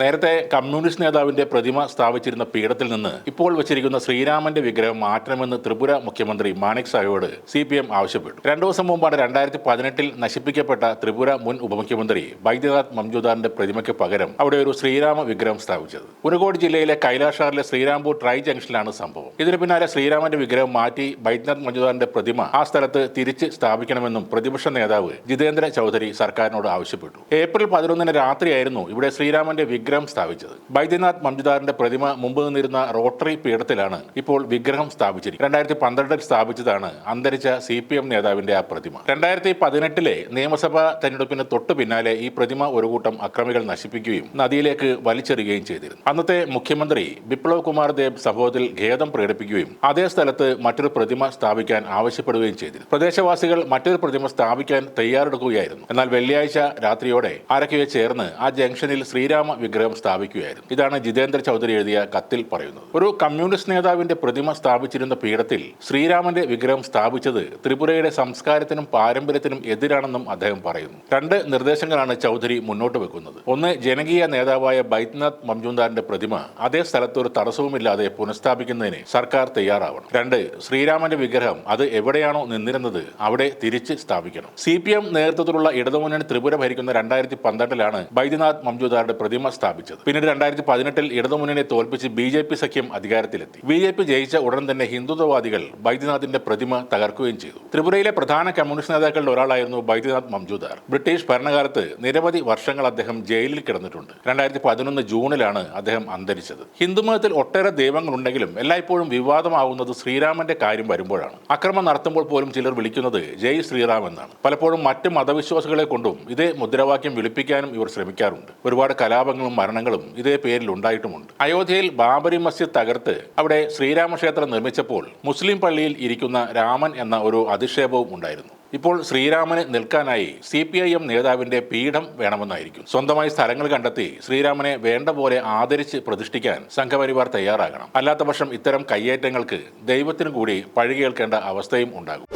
നേരത്തെ കമ്മ്യൂണിസ്റ്റ് നേതാവിന്റെ പ്രതിമ സ്ഥാപിച്ചിരുന്ന പീഠത്തിൽ നിന്ന് ഇപ്പോൾ വെച്ചിരിക്കുന്ന ശ്രീരാമന്റെ വിഗ്രഹം മാറ്റണമെന്ന് ത്രിപുര മുഖ്യമന്ത്രി മാണിക് സാഹയോട് സി പി എം ആവശ്യപ്പെട്ടു. രണ്ടു ദിവസം മുമ്പാണ് രണ്ടായിരത്തി പതിനെട്ടിൽ നശിപ്പിക്കപ്പെട്ട ത്രിപുര മുൻ ഉപമുഖ്യമന്ത്രി ബൈദ്യനാഥ് മംജുദാറിന്റെ പ്രതിമയ്ക്ക് പകരം അവിടെ ഒരു ശ്രീരാമ വിഗ്രഹം സ്ഥാപിച്ചത്. ഉനകോട് ജില്ലയിലെ കൈലാഷാറിലെ ശ്രീരാംപൂർ ട്രൈ ജംഗ്ഷനിലാണ് സംഭവം. ഇതിനു പിന്നാലെ ശ്രീരാമന്റെ വിഗ്രഹം മാറ്റി ബൈദ്യനാഥ് മഞ്ജുദാറിന്റെ പ്രതിമ ആ സ്ഥലത്ത് തിരിച്ച് സ്ഥാപിക്കണമെന്നും പ്രതിപക്ഷ നേതാവ് ജിതേന്ദ്ര ചൗധരി സർക്കാരിനോട് ആവശ്യപ്പെട്ടു. ഏപ്രിൽ പതിനൊന്നിന് രാത്രിയായിരുന്നു ഇവിടെ ശ്രീരാമന്റെ വിഗ്രഹം സ്ഥാപിച്ചത്. ബൈദ്യനാഥ് മംജുദാറിന്റെ പ്രതിമ മുമ്പ് നിന്നിരുന്ന റോട്ടറി പീഠത്തിലാണ് ഇപ്പോൾ വിഗ്രഹം സ്ഥാപിച്ചിരിക്കുന്നത്. രണ്ടായിരത്തി പന്ത്രണ്ടിൽ സ്ഥാപിച്ചതാണ് അന്തരിച്ച സി പി എം നേതാവിന്റെ ആ പ്രതിമ. രണ്ടായിരത്തി പതിനെട്ടിലെ നിയമസഭാ തെരഞ്ഞെടുപ്പിന് തൊട്ടു പിന്നാലെ ഈ പ്രതിമ ഒരു കൂട്ടം അക്രമികൾ നശിപ്പിക്കുകയും നദിയിലേക്ക് വലിച്ചെറിയുകയും ചെയ്തിരുന്നു. അന്നത്തെ മുഖ്യമന്ത്രി ബിപ്ലവ് കുമാർ ദേബ് സംഭവത്തിൽ ഖേദം പ്രകടിപ്പിക്കുകയും അതേ സ്ഥലത്ത് മറ്റൊരു പ്രതിമ സ്ഥാപിക്കാൻ ആവശ്യപ്പെടുകയും ചെയ്തിരുന്നു. പ്രദേശവാസികൾ മറ്റൊരു പ്രതിമ സ്ഥാപിക്കാൻ തയ്യാറെടുക്കുകയായിരുന്നു. എന്നാൽ വെള്ളിയാഴ്ച രാത്രിയോടെ ആരൊക്കെയോ ചേർന്ന് ആ ജംഗ്ഷനിൽ ശ്രീരാമ വിഗ്രഹം സ്ഥാപിക്കുകയായിരുന്നു. ഇതാണ് ജിതേന്ദ്ര ചൗധരി എഴുതിയ കത്തിൽ പറയുന്നത്. ഒരു കമ്മ്യൂണിസ്റ്റ് നേതാവിന്റെ പ്രതിമ സ്ഥാപിച്ചിരുന്ന പീഠത്തിൽ ശ്രീരാമന്റെ വിഗ്രഹം സ്ഥാപിച്ചത് ത്രിപുരയുടെ സംസ്കാരത്തിനും പാരമ്പര്യത്തിനും എതിരാണെന്നും അദ്ദേഹം പറയുന്നു. രണ്ട് നിർദ്ദേശങ്ങളാണ് ചൗധരി മുന്നോട്ട് വെക്കുന്നത്. ഒന്ന് ജനകീയ നേതാവായ ബൈദ്യനാഥ് മംജുംദാറിന്റെ പ്രതിമ അതേ സ്ഥലത്ത് ഒരു തടസ്സവുമില്ലാതെ പുനഃസ്ഥാപിക്കുന്നതിന് സർക്കാർ തയ്യാറാവണം. രണ്ട് ശ്രീരാമന്റെ വിഗ്രഹം അത് എവിടെയാണോ നിന്നിരുന്നത് അവിടെ തിരിച്ച് സ്ഥാപിക്കണം. സി പി എം നേതൃത്വത്തിലുള്ള ഇടതുമുന്നണി ത്രിപുര ഭരിക്കുന്ന രണ്ടായിരത്തി പന്ത്രണ്ടിലാണ് ബൈദ്യനാഥ് മംജുദാറുടെ പ്രതിമ സ്ഥാപിച്ചത് പിന്നീട് രണ്ടായിരത്തി പതിനെട്ടിൽ ഇടതുമുന്നണിയെ തോൽപ്പിച്ച് ബി ജെ പി സഖ്യം അധികാരത്തിലെത്തി. ബി ജെ പി ജയിച്ച ഉടൻ തന്നെ ഹിന്ദുത്വവാദികൾ ബൈദ്യനാഥിന്റെ പ്രതിമ തകർക്കുകയും ചെയ്തു. ത്രിപുരയിലെ പ്രധാന കമ്മ്യൂണിസ്റ്റ് നേതാക്കളിൽ ഒരാളായിരുന്നു ബൈദ്യനാഥ് മംജുദാർ. ബ്രിട്ടീഷ് ഭരണകാലത്ത് നിരവധി വർഷങ്ങൾ അദ്ദേഹം ജയിലിൽ കിടന്നിട്ടുണ്ട്. രണ്ടായിരത്തി പതിനൊന്ന് ജൂണിലാണ് അദ്ദേഹം അന്തരിച്ചത്. ഹിന്ദുമതത്തിൽ ഒട്ടേറെ ദൈവങ്ങളുണ്ടെങ്കിലും എല്ലായ്പ്പോഴും വിവാദമാവുന്നത് ശ്രീരാമന്റെ കാര്യം വരുമ്പോഴാണ്. അക്രമം നടത്തുമ്പോൾ പോലും ചിലർ വിളിക്കുന്നത് ജയ് ശ്രീറാം എന്നാണ്. പലപ്പോഴും മറ്റ് മതവിശ്വാസികളെ കൊണ്ടും ഇതേ മുദ്രാവാക്യം വിളിപ്പിക്കാനും ഇവർ ശ്രമിക്കാറുണ്ട്. ഒരുപാട് കലാപങ്ങളും മരണങ്ങളും ഇതേ പേരിൽ ഉണ്ടായിട്ടുമുണ്ട്. അയോധ്യയിൽ ബാബരി മസ്ജിദ് തകർത്ത് അവിടെ ശ്രീരാമക്ഷേത്രം നിർമ്മിച്ചപ്പോൾ മുസ്ലിം പള്ളിയിൽ ഇരിക്കുന്ന രാമൻ എന്ന ഒരു അധിക്ഷേപവും ഉണ്ടായിരുന്നു. ഇപ്പോൾ ശ്രീരാമന് നിൽക്കാനായി സി പി ഐ എം നേതാവിന്റെ പീഠം വേണമെന്നായിരിക്കും. സ്വന്തമായി സ്ഥലങ്ങൾ കണ്ടെത്തി ശ്രീരാമനെ വേണ്ട പോലെ ആദരിച്ച് പ്രതിഷ്ഠിക്കാൻ സംഘപരിവാർ തയ്യാറാകണം. അല്ലാത്തപക്ഷം ഇത്തരം കയ്യേറ്റങ്ങൾക്ക് ദൈവത്തിനു കൂടി പഴികേൽക്കേണ്ട അവസ്ഥയും ഉണ്ടാകും.